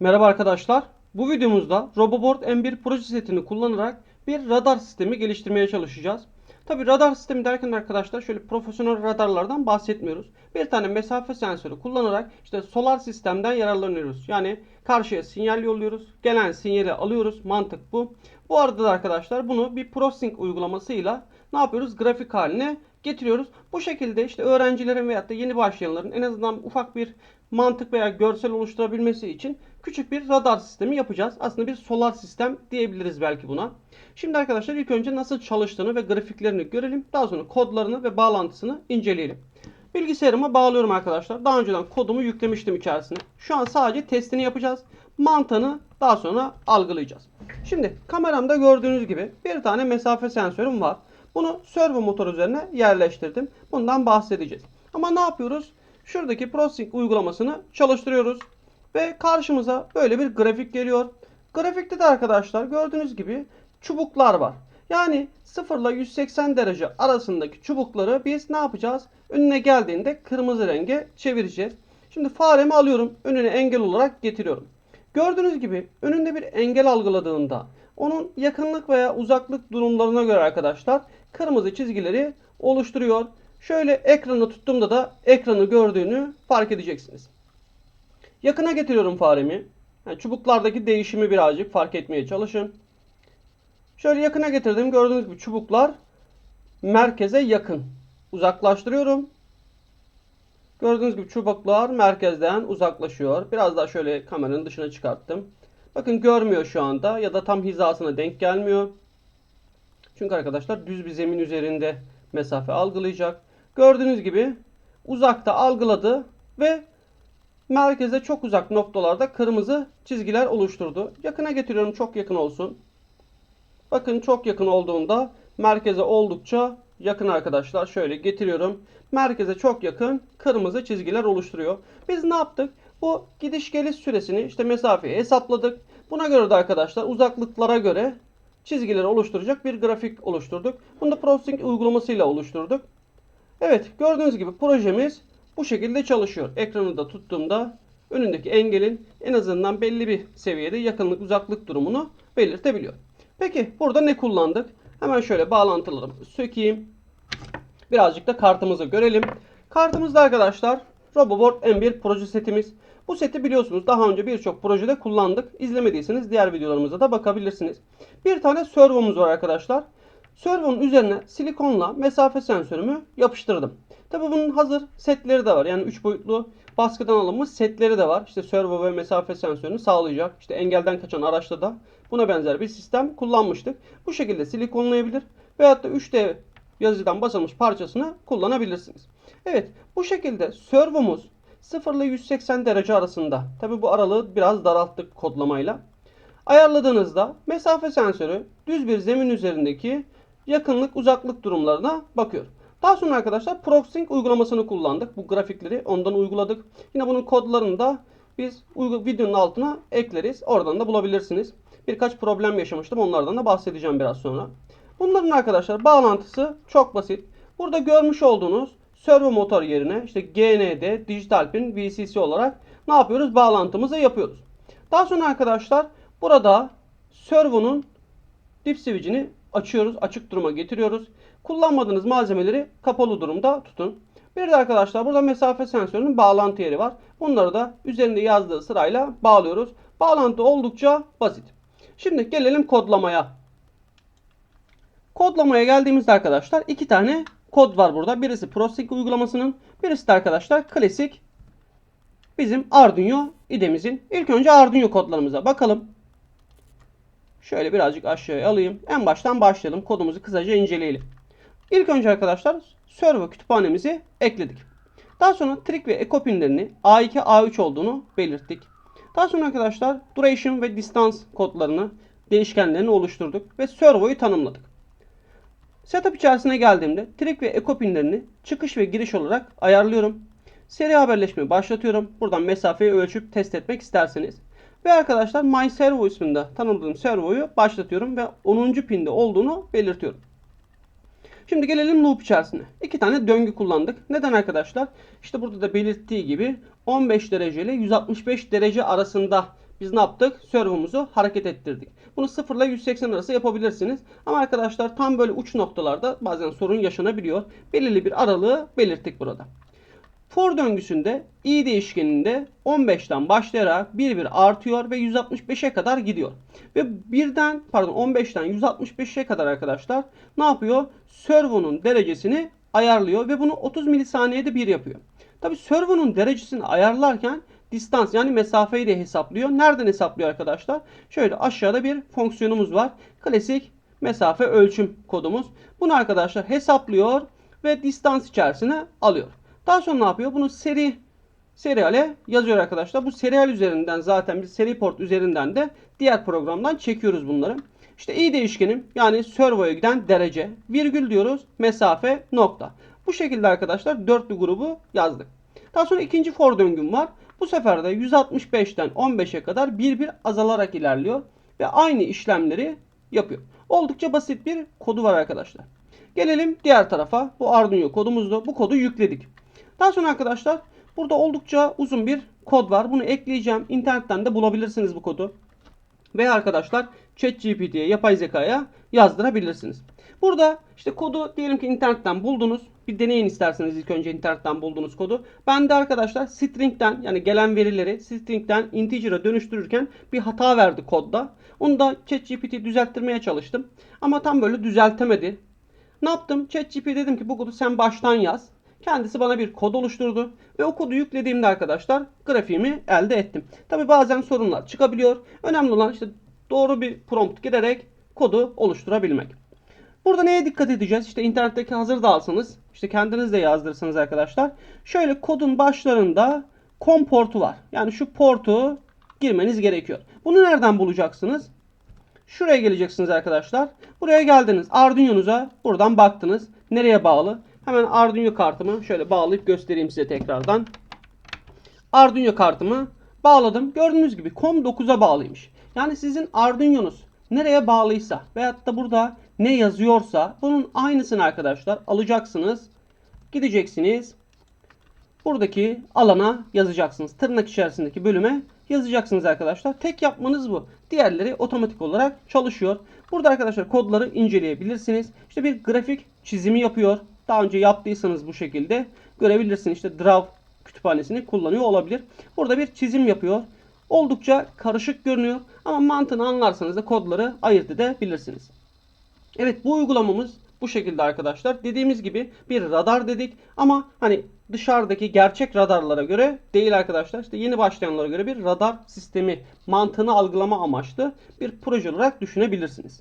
Merhaba arkadaşlar. Bu videomuzda RoboBoard M1 proje setini kullanarak bir radar sistemi geliştirmeye çalışacağız. Tabi radar sistemi derken arkadaşlar şöyle profesyonel radarlardan bahsetmiyoruz. Bir tane mesafe sensörü kullanarak işte solar sistemden yararlanıyoruz. Yani karşıya sinyal yolluyoruz. Gelen sinyali alıyoruz. Mantık bu. Bu arada da arkadaşlar bunu bir ProSync uygulamasıyla ne yapıyoruz? Grafik haline getiriyoruz. Bu şekilde işte öğrencilerin veyahut da yeni başlayanların en azından ufak bir mantık veya görsel oluşturabilmesi için küçük bir radar sistemi yapacağız. Aslında bir solar sistem diyebiliriz belki buna. Şimdi arkadaşlar ilk önce nasıl çalıştığını ve grafiklerini görelim. Daha sonra kodlarını ve bağlantısını inceleyelim. Bilgisayarıma bağlıyorum arkadaşlar. Daha önceden kodumu yüklemiştim içerisine. Şu an sadece testini yapacağız. Mantığını daha sonra algılayacağız. Şimdi kameramda gördüğünüz gibi bir tane mesafe sensörüm var. Bunu servo motor üzerine yerleştirdim. Bundan bahsedeceğiz. Ama ne yapıyoruz? Şuradaki ProSync uygulamasını çalıştırıyoruz. Ve karşımıza böyle bir grafik geliyor. Grafikte de arkadaşlar gördüğünüz gibi çubuklar var. Yani 0 ile 180 derece arasındaki çubukları biz ne yapacağız? Önüne geldiğinde kırmızı renge çevireceğiz. Şimdi faremi alıyorum. Önüne engel olarak getiriyorum. Gördüğünüz gibi önünde bir engel algıladığında onun yakınlık veya uzaklık durumlarına göre arkadaşlar kırmızı çizgileri oluşturuyor. Şöyle ekranı tuttuğumda da ekranı gördüğünü fark edeceksiniz. Yakına getiriyorum faremi. Yani çubuklardaki değişimi birazcık fark etmeye çalışın. Şöyle yakına getirdim. Gördüğünüz gibi çubuklar merkeze yakın. Uzaklaştırıyorum. Gördüğünüz gibi çubuklar merkezden uzaklaşıyor. Biraz daha şöyle kameranın dışına çıkarttım. Bakın görmüyor şu anda ya da tam hizasına denk gelmiyor. Çünkü arkadaşlar düz bir zemin üzerinde mesafe algılayacak. Gördüğünüz gibi uzakta algıladı ve merkeze çok uzak noktalarda kırmızı çizgiler oluşturdu. Yakına getiriyorum çok yakın olsun. Bakın çok yakın olduğunda merkeze oldukça yakın arkadaşlar. Şöyle getiriyorum. Merkeze çok yakın kırmızı çizgiler oluşturuyor. Biz ne yaptık? Bu gidiş geliş süresini işte mesafeyi hesapladık. Buna göre de arkadaşlar uzaklıklara göre çizgileri oluşturacak bir grafik oluşturduk. Bunu da ProSync uygulamasıyla oluşturduk. Evet gördüğünüz gibi projemiz bu şekilde çalışıyor. Ekranı da tuttuğumda önündeki engelin en azından belli bir seviyede yakınlık uzaklık durumunu belirtebiliyor. Peki burada ne kullandık? Hemen şöyle bağlantılarımı sökeyim. Birazcık da kartımızı görelim. Kartımızda arkadaşlar RoboBoard M1 proje setimiz. Bu seti biliyorsunuz daha önce birçok projede kullandık. İzlemediyseniz diğer videolarımıza da bakabilirsiniz. Bir tane servomuz var arkadaşlar. Servonun üzerine silikonla mesafe sensörümü yapıştırdım. Tabi bunun hazır setleri de var. Yani 3 boyutlu baskıdan alınmış setleri de var. İşte servo ve mesafe sensörünü sağlayacak. İşte engelden kaçan araçta da buna benzer bir sistem kullanmıştık. Bu şekilde silikonlayabilir veyahut da 3D yazıcıdan basılmış parçasını kullanabilirsiniz. Evet bu şekilde servomuz 0 ile 180 derece arasında. Tabi bu aralığı biraz daralttık kodlamayla. Ayarladığınızda mesafe sensörü düz bir zemin üzerindeki yakınlık uzaklık durumlarına bakıyor. Daha sonra arkadaşlar ProSync uygulamasını kullandık. Bu grafikleri ondan uyguladık. Yine bunun kodlarını da biz videonun altına ekleriz. Oradan da bulabilirsiniz. Birkaç problem yaşamıştım. Onlardan da bahsedeceğim biraz sonra. Bunların arkadaşlar bağlantısı çok basit. Burada görmüş olduğunuz servo motor yerine işte GND dijital pin VCC olarak ne yapıyoruz? Bağlantımızı yapıyoruz. Daha sonra arkadaşlar burada servonun dip switch'ini açıyoruz. Açık duruma getiriyoruz. Kullanmadığınız malzemeleri kapalı durumda tutun. Bir de arkadaşlar burada mesafe sensörünün bağlantı yeri var. Bunları da üzerinde yazdığı sırayla bağlıyoruz. Bağlantı oldukça basit. Şimdi gelelim kodlamaya. Kodlamaya geldiğimizde arkadaşlar iki tane kod var burada. Birisi ProSync uygulamasının, birisi de arkadaşlar klasik bizim Arduino IDE'mizin. İlk önce Arduino kodlarımıza bakalım. Şöyle birazcık aşağıya alayım. En baştan başlayalım. Kodumuzu kısaca inceleyelim. İlk önce arkadaşlar servo kütüphanemizi ekledik. Daha sonra trig ve echo pinlerini A2, A3 olduğunu belirttik. Daha sonra arkadaşlar duration ve distance kodlarını değişkenlerini oluşturduk ve servoyu tanımladık. Setup içerisine geldiğimde trig ve echo pinlerini çıkış ve giriş olarak ayarlıyorum. Seri haberleşmeyi başlatıyorum. Buradan mesafeyi ölçüp test etmek isterseniz. Ve arkadaşlar My Servo isminde tanımladığım servoyu başlatıyorum ve 10. pinde olduğunu belirtiyorum. Şimdi gelelim loop içerisine. İki tane döngü kullandık. Neden arkadaşlar? İşte burada da belirttiği gibi 15 derece ile 165 derece arasında biz ne yaptık? Servomuzu hareket ettirdik. Bunu 0 ile 180 arası yapabilirsiniz. Ama arkadaşlar tam böyle uç noktalarda bazen sorun yaşanabiliyor. Belirli bir aralığı belirttik burada. For döngüsünde i değişkeninde 15'ten başlayarak bir bir artıyor ve 165'e kadar gidiyor. Ve birden pardon 15'ten 165'e kadar arkadaşlar ne yapıyor? Servo'nun derecesini ayarlıyor ve bunu 30 milisaniyede bir yapıyor. Tabi servo'nun derecesini ayarlarken distans yani mesafeyi de hesaplıyor. Nereden hesaplıyor arkadaşlar? Şöyle aşağıda bir fonksiyonumuz var. Klasik mesafe ölçüm kodumuz. Bunu arkadaşlar hesaplıyor ve distans içerisine alıyor. Daha sonra ne yapıyor? Bunu seri seriale yazıyor arkadaşlar. Bu serial üzerinden zaten biz seri port üzerinden de diğer programdan çekiyoruz bunları. İşte i değişkenim yani servoya giden derece virgül diyoruz mesafe nokta. Bu şekilde arkadaşlar dörtlü grubu yazdık. Daha sonra ikinci for döngüm var. Bu sefer de 165'ten 15'e kadar bir bir azalarak ilerliyor ve aynı işlemleri yapıyor. Oldukça basit bir kodu var arkadaşlar. Gelelim diğer tarafa. Bu Arduino kodumuzdu. Bu kodu yükledik. Daha sonra arkadaşlar burada oldukça uzun bir kod var. Bunu ekleyeceğim. İnternetten de bulabilirsiniz bu kodu. Ve arkadaşlar ChatGPT'ye, yapay zekaya yazdırabilirsiniz. Burada işte kodu diyelim ki internetten buldunuz. Bir deneyin isterseniz ilk önce internetten bulduğunuz kodu. Ben de arkadaşlar string'den yani gelen verileri string'den integer'a dönüştürürken bir hata verdi kodda. Onu da ChatGPT düzelttirmeye çalıştım. Ama tam böyle düzeltemedi. Ne yaptım? ChatGPT dedim ki bu kodu sen baştan yaz. Kendisi bana bir kod oluşturdu ve o kodu yüklediğimde arkadaşlar grafiğimi elde ettim. Tabi bazen sorunlar çıkabiliyor. Önemli olan işte doğru bir prompt girerek kodu oluşturabilmek. Burada neye dikkat edeceğiz? İşte internetteki hazır da alsanız, işte kendiniz de yazdırsanız arkadaşlar. Şöyle kodun başlarında com portu var. Yani şu portu girmeniz gerekiyor. Bunu nereden bulacaksınız? Şuraya geleceksiniz arkadaşlar. Buraya geldiniz. Arduino'nuza buradan baktınız. Nereye bağlı? Hemen Arduino kartımı şöyle bağlayıp göstereyim size tekrardan. Arduino kartımı bağladım. Gördüğünüz gibi COM9'a bağlıymış. Yani sizin Arduino'nuz nereye bağlıysa veyahut da burada ne yazıyorsa bunun aynısını arkadaşlar alacaksınız. Gideceksiniz. Buradaki alana yazacaksınız. Tırnak içerisindeki bölüme yazacaksınız arkadaşlar. Tek yapmanız bu. Diğerleri otomatik olarak çalışıyor. Burada arkadaşlar kodları inceleyebilirsiniz. İşte bir grafik çizimi yapıyor. Daha önce yaptıysanız bu şekilde görebilirsiniz. İşte Draw kütüphanesini kullanıyor olabilir. Burada bir çizim yapıyor. Oldukça karışık görünüyor ama mantığını anlarsanız da kodları ayırt edebilirsiniz. Evet bu uygulamamız bu şekilde arkadaşlar. Dediğimiz gibi bir radar dedik ama hani dışarıdaki gerçek radarlara göre değil arkadaşlar. İşte yeni başlayanlara göre bir radar sistemi mantığını algılama amaçlı bir proje olarak düşünebilirsiniz.